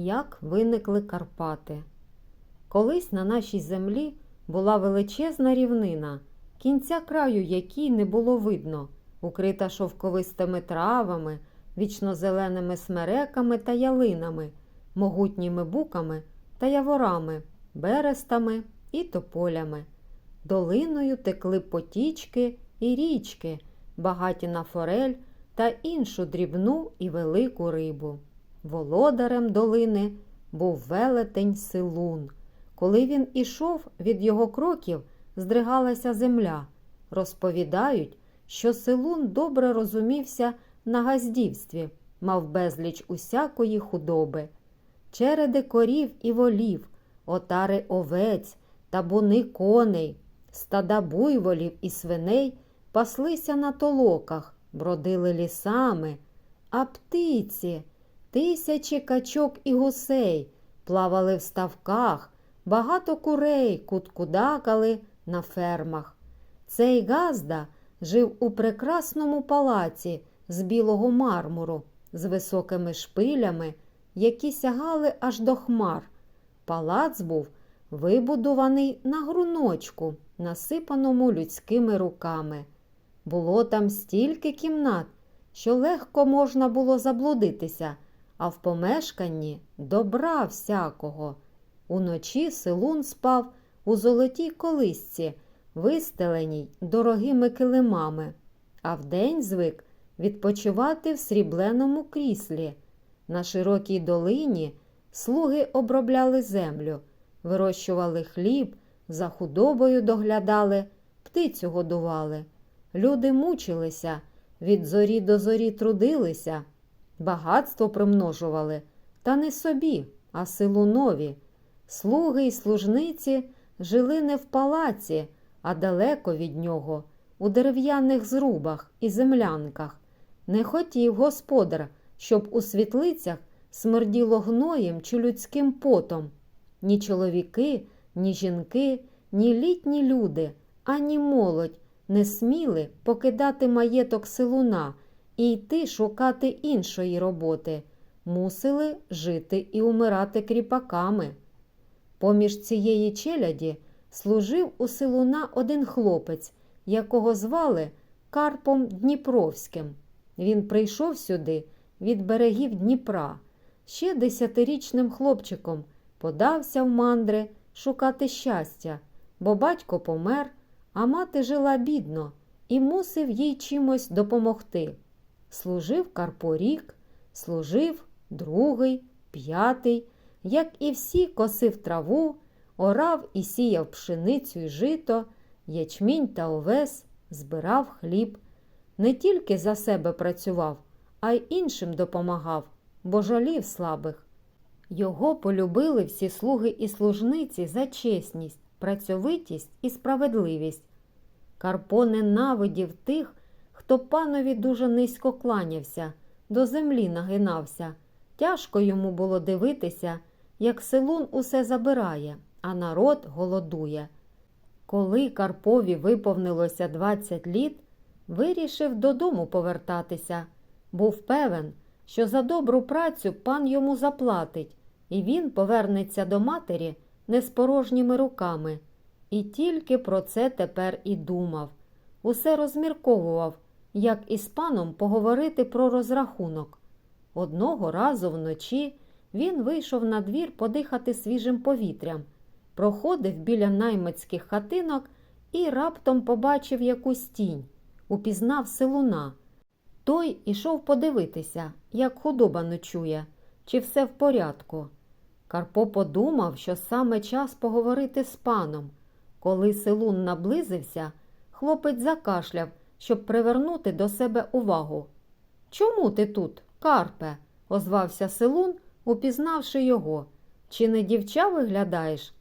Як виникли Карпати. Колись на нашій землі була величезна рівнина, кінця краю якій не було видно, укрита шовковистими травами, вічнозеленими смереками та ялинами, могутніми буками та яворами, берестами і тополями. Долиною текли потічки і річки, багаті на форель та іншу дрібну і велику рибу. Володарем долини був велетень Силун. Коли він ішов, від його кроків здригалася земля. Розповідають, що Силун добре розумівся на газдівстві, мав безліч усякої худоби. Череди корів і волів, отари овець, табуни коней, стада буйволів і свиней паслися на толоках, бродили лісами, а птиці, тисячі качок і гусей плавали в ставках, багато курей куткудакали на фермах. Цей газда жив у прекрасному палаці з білого мармуру, з високими шпилями, які сягали аж до хмар. Палац був вибудований на груночку, насипаному людськими руками. Було там стільки кімнат, що легко можна було заблудитися, а в помешканні добра всякого. Уночі Силун спав у золотій колисці, вистеленій дорогими килимами, а вдень звик відпочивати в срібленому кріслі. На широкій долині слуги обробляли землю, вирощували хліб, за худобою доглядали, птицю годували. Люди мучилися, від зорі до зорі трудилися, багатство примножували, та не собі, а силунові. Слуги й служниці жили не в палаці, а далеко від нього, у дерев'яних зрубах і землянках. Не хотів господар, щоб у світлицях смерділо гноєм чи людським потом. Ні чоловіки, ні жінки, ні літні люди, ані молодь не сміли покидати маєток силуна і йти шукати іншої роботи, мусили жити і умирати кріпаками. Поміж цієї челяді служив у силуна один хлопець, якого звали Карпом Дніпровським. Він прийшов сюди від берегів Дніпра, ще десятирічним хлопчиком подався в мандри шукати щастя, бо батько помер, а мати жила бідно і мусив їй чимось допомогти. Служив Карпо рік, служив другий, п'ятий, як і всі косив траву, орав і сіяв пшеницю й жито, ячмінь та овес, збирав хліб. Не тільки за себе працював, а й іншим допомагав, бо жалів слабих. Його полюбили всі слуги і служниці за чесність, працьовитість і справедливість. Карпо ненавидів тих, хто панові дуже низько кланявся, до землі нагинався. Тяжко йому було дивитися, як селун усе забирає, а народ голодує. Коли Карпові виповнилося 20 літ, вирішив додому повертатися. Був певен, що за добру працю пан йому заплатить, і він повернеться до матері не з порожніми руками. І тільки про це тепер і думав. Усе розмірковував, як із паном поговорити про розрахунок. Одного разу вночі він вийшов на двір подихати свіжим повітрям, проходив біля наймицьких хатинок і раптом побачив якусь тінь, упізнав селуна. Той ішов подивитися, як худоба ночує, чи все в порядку. Карпо подумав, що саме час поговорити з паном. Коли селун наблизився, хлопець закашляв, щоб привернути до себе увагу. Чому ти тут, Карпе? озвався селун, упізнавши його. Чи не дівча виглядаєш?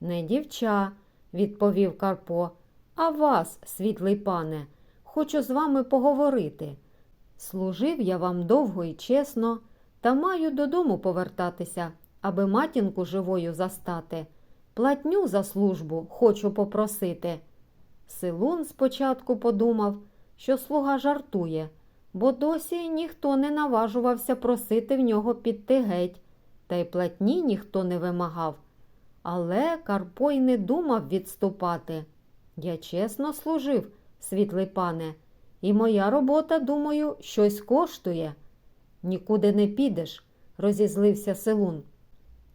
Не дівча, відповів Карпо, а вас, світлий пане, хочу з вами поговорити. Служив я вам довго і чесно, та маю додому повертатися, аби матінку живою застати. Платню за службу хочу попросити. Силун спочатку подумав, що слуга жартує, бо досі ніхто не наважувався просити в нього піти геть. та й платні ніхто не вимагав. Але Карпо й не думав відступати. Я чесно служив, світлий пане, і моя робота, думаю, щось коштує. Нікуди не підеш, розізлився Селун.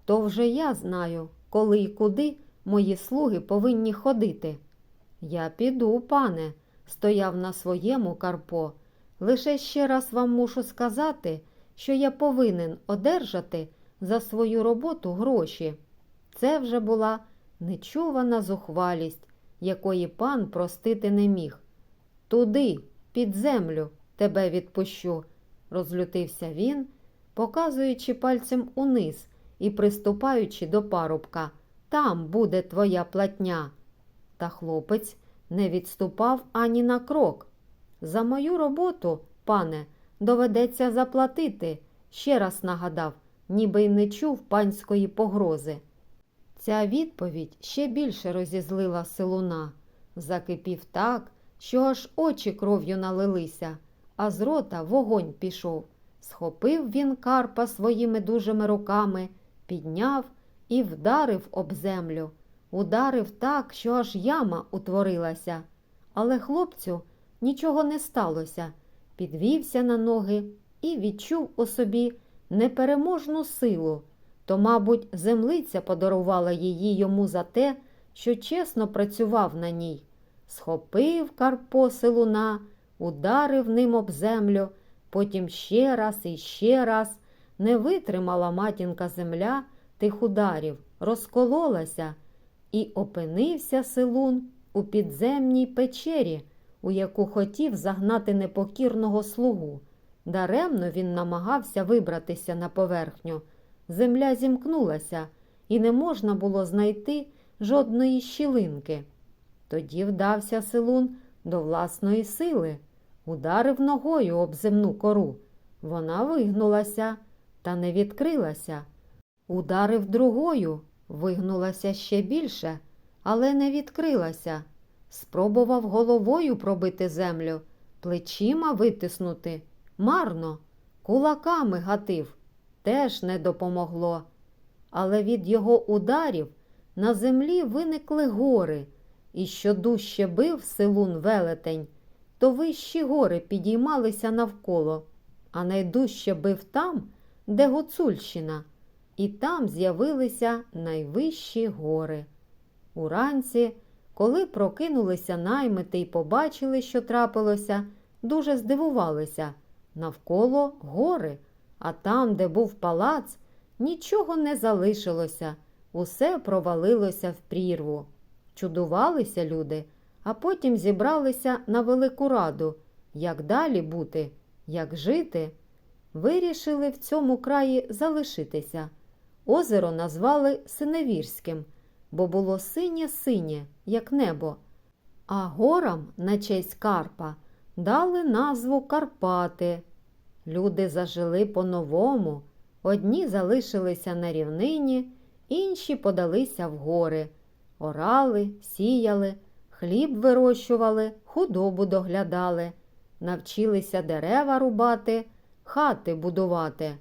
То вже я знаю, коли і куди мої слуги повинні ходити. Я піду, пане, стояв на своєму Карпо. Лише ще раз вам мушу сказати, що я повинен одержати за свою роботу гроші. Це вже була нечувана зухвалість, якої пан простити не міг. Туди, під землю, тебе відпущу, розлютився він, показуючи пальцем униз і приступаючи до парубка. Там буде твоя платня. Та хлопець не відступав ані на крок. За мою роботу, пане, доведеться заплатити, ще раз нагадав, ніби й не чув панської погрози. Ця відповідь ще більше розізлила силуна. Закипів так, що аж очі кров'ю налилися, а з рота вогонь пішов. Схопив він Карпа своїми дужими руками, підняв і вдарив об землю. Ударив так, що аж яма утворилася. Але хлопцю нічого не сталося. Підвівся на ноги і відчув у собі непереможну силу. То, мабуть, землиця подарувала її йому за те, що чесно працював на ній. Схопив Карпо силуна, ударив ним об землю, потім ще раз і ще раз. Не витримала матінка земля тих ударів, розкололася, і опинився силун у підземній печері, у яку хотів загнати непокірного слугу. Даремно він намагався вибратися на поверхню. Земля зімкнулася, і не можна було знайти жодної щілинки. Тоді вдався Силун до власної сили, ударив ногою об земну кору. Вона вигнулася та не відкрилася. Ударив другою, вигнулася ще більше, але не відкрилася. Спробував головою пробити землю, плечима витиснути. Марно, кулаками гатив, теж не допомогло. Але від його ударів на землі виникли гори, і що дужче бив силун велетень, то вищі гори підіймалися навколо, а найдужче бив там, де Гуцульщина, і там з'явилися найвищі гори. Уранці, коли прокинулися наймити і побачили, що трапилося, дуже здивувалися. Навколо гори, а там, де був палац, нічого не залишилося, усе провалилося в прірву. Чудувалися люди, а потім зібралися на велику раду, як далі бути, як жити. Вирішили в цьому краї залишитися. Озеро назвали Синевірським, бо було синє-синє, як небо, а горам на честь Карпа дали назву Карпати. Люди зажили по-новому, одні залишилися на рівнині, інші подалися в гори, орали, сіяли, хліб вирощували, худобу доглядали, навчилися дерева рубати, хати будувати.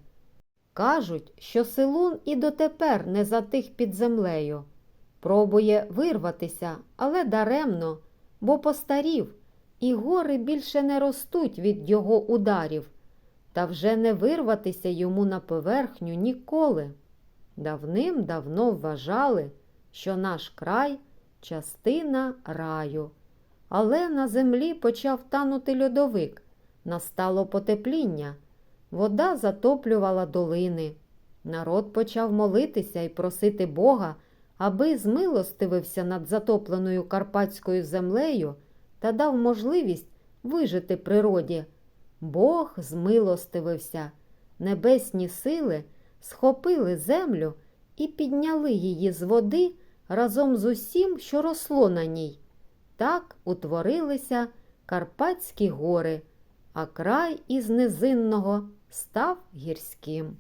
Кажуть, що Силун і дотепер не затих під землею. Пробує вирватися, але даремно, бо постарів, і гори більше не ростуть від його ударів, та вже не вирватися йому на поверхню ніколи. Давним-давно вважали, що наш край частина раю. Але на землі почав танути льодовик, настало потепління, вода затоплювала долини. Народ почав молитися і просити Бога, аби змилостивився над затопленою карпатською землею та дав можливість вижити природі. Бог змилостивився, небесні сили схопили землю і підняли її з води разом з усім, що росло на ній. Так утворилися Карпатські гори, а край із низинного став гірським.